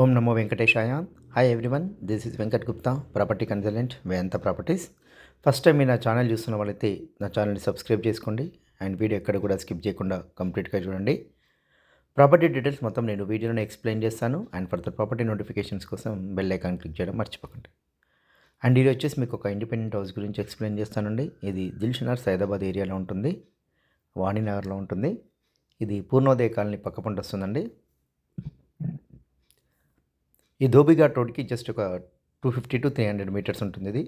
ఓం నమో వెంకటేశాయ. Hi everyone this is Venkat Gupta property consultant Ventha properties first time మీరు నా channel చూస్తున్న వాళ్ళైతే నా ఛానల్ని సబ్స్క్రైబ్ చేసుకోండి అండ్ వీడియో ఎక్కడ కూడా స్కిప్ చేయకుండా కంప్లీట్గా చూడండి. ప్రాపర్టీ డీటెయిల్స్ మొత్తం నేను వీడియోలో ఎక్స్ప్లెయిన్ చేస్తాను అండ్ ఫర్దర్ ప్రాపర్టీ నోటిఫికేషన్స్ కోసం బెల్ ఐకాన్ క్లిక్ చేయడం మర్చిపోకండి. అండ్ ఇది వచ్చేసి మీకు ఒక ఇండిపెండెంట్ హౌస్ గురించి ఎక్స్ప్లెయిన్ చేస్తానండి. ఇది దిల్షనార్ సైదాబాద్ ఏరియాలో ఉంటుంది వాణినగర్లో ఉంటుంది. ఇది పూర్ణోదయ కాలనీ పక్కపంట వస్తుందండి ఈ ధోబిఘాట్ రోడ్కి జస్ట్ ఒక two fifty to three hundred meters ఉంటుంది ఇది.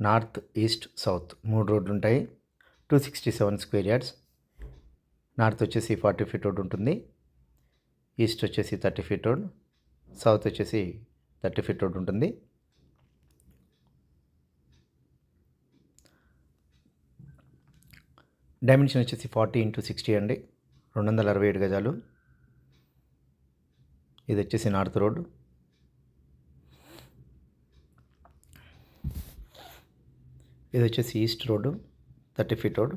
నార్త్ ఈస్ట్ సౌత్ మూడు రోడ్లు ఉంటాయి. Two sixty seven square yards. North వచ్చేసి ఫార్టీ ఫీట్ రోడ్ ఉంటుంది. ఈస్ట్ వచ్చేసి థర్టీ ఫీట్ రోడ్. సౌత్ వచ్చేసి థర్టీ ఫీట్ రోడ్ ఉంటుంది. డైమెన్షన్ వచ్చేసి ఫార్టీ ఇంటూ సిక్స్టీ అండి. రెండు వందల అరవై ఏడు గజాలు. ఇది వచ్చేసి నార్త్ రోడ్. ఇది వచ్చేసి east road thirty feet road.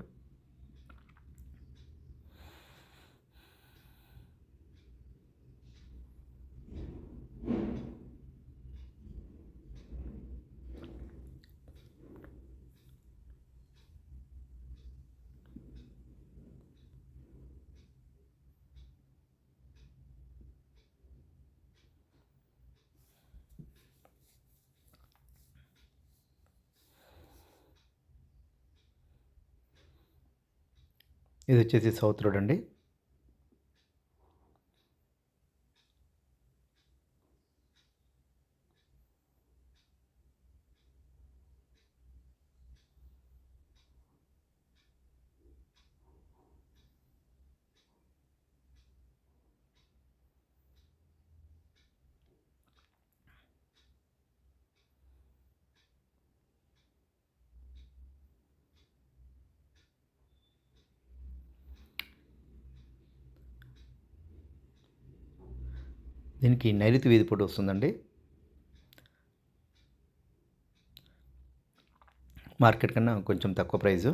ఇది వచ్చేసి సౌత్ రోడ్ అండి. దీనికి నైరుతి వీధి పొడి వస్తుందండి. మార్కెట్ కన్నా కొంచెం తక్కువ ప్రైజు.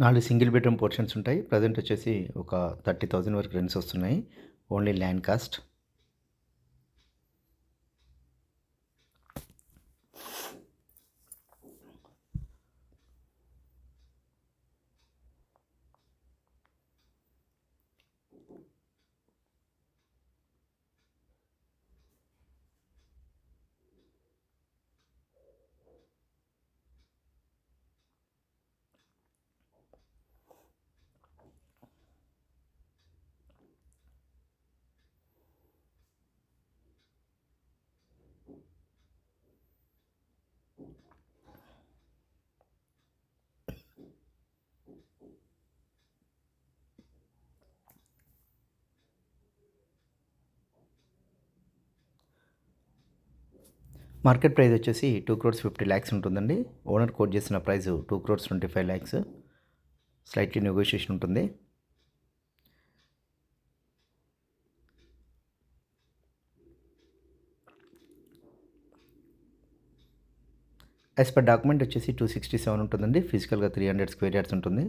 నాలుగు సింగిల్ బెడ్రూమ్ పోర్షన్స్ ఉంటాయి. ప్రజెంట్ వచ్చేసి ఒక థర్టీ థౌజండ్ వరకు రెంట్స్ వస్తున్నాయి. Only land cost. Market price వచ్చేసి టూ క్రోర్స్ ఫిఫ్టీ ల్యాక్స్ ఉంటుందండి. ఓనర్ కోట్ చేసిన price two crores twenty five lakhs. Slightly negotiation ఉంటుంది. యాజ్ పర్ డాక్యుమెంట్ వచ్చేసి టూ సిక్స్టీ సెవెన్ ఉంటుందండి. ఫిజికల్గా త్రీ హండ్రెడ్ స్క్వేర్ యార్డ్స్ ఉంటుంది.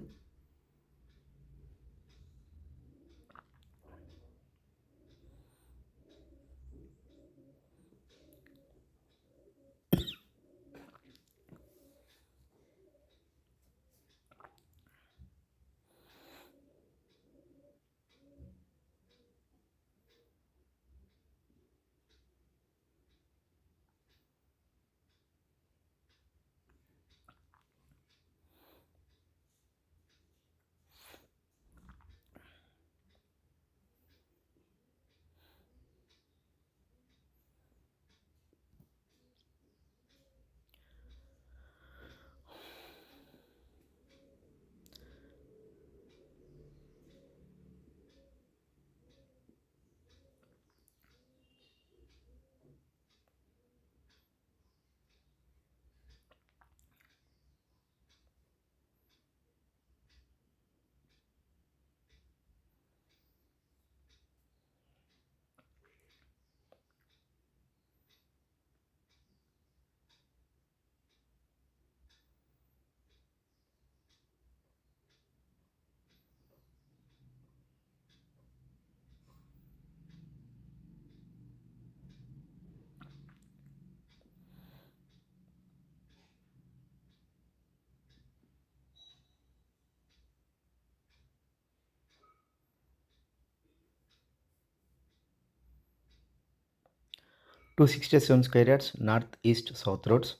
Two sixty seven square yards north east south roads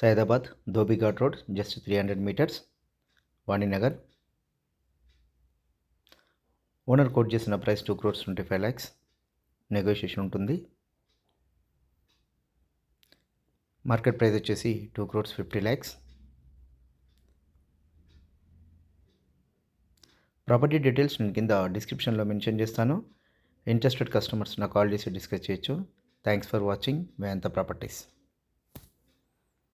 Saidabad Dhobighat road just three hundred meters Vaninagar owner quote చేసిన price two crores twenty five lakhs negotiation ఉంటుంది. Market price వచ్చేసి two crores fifty lakhs property details నేను కింద డిస్క్రిప్షన్లో mention చేస్తాను. Interested customers నాకు call చేసి discuss చేయొచ్చు. Thanks for watching Ventha properties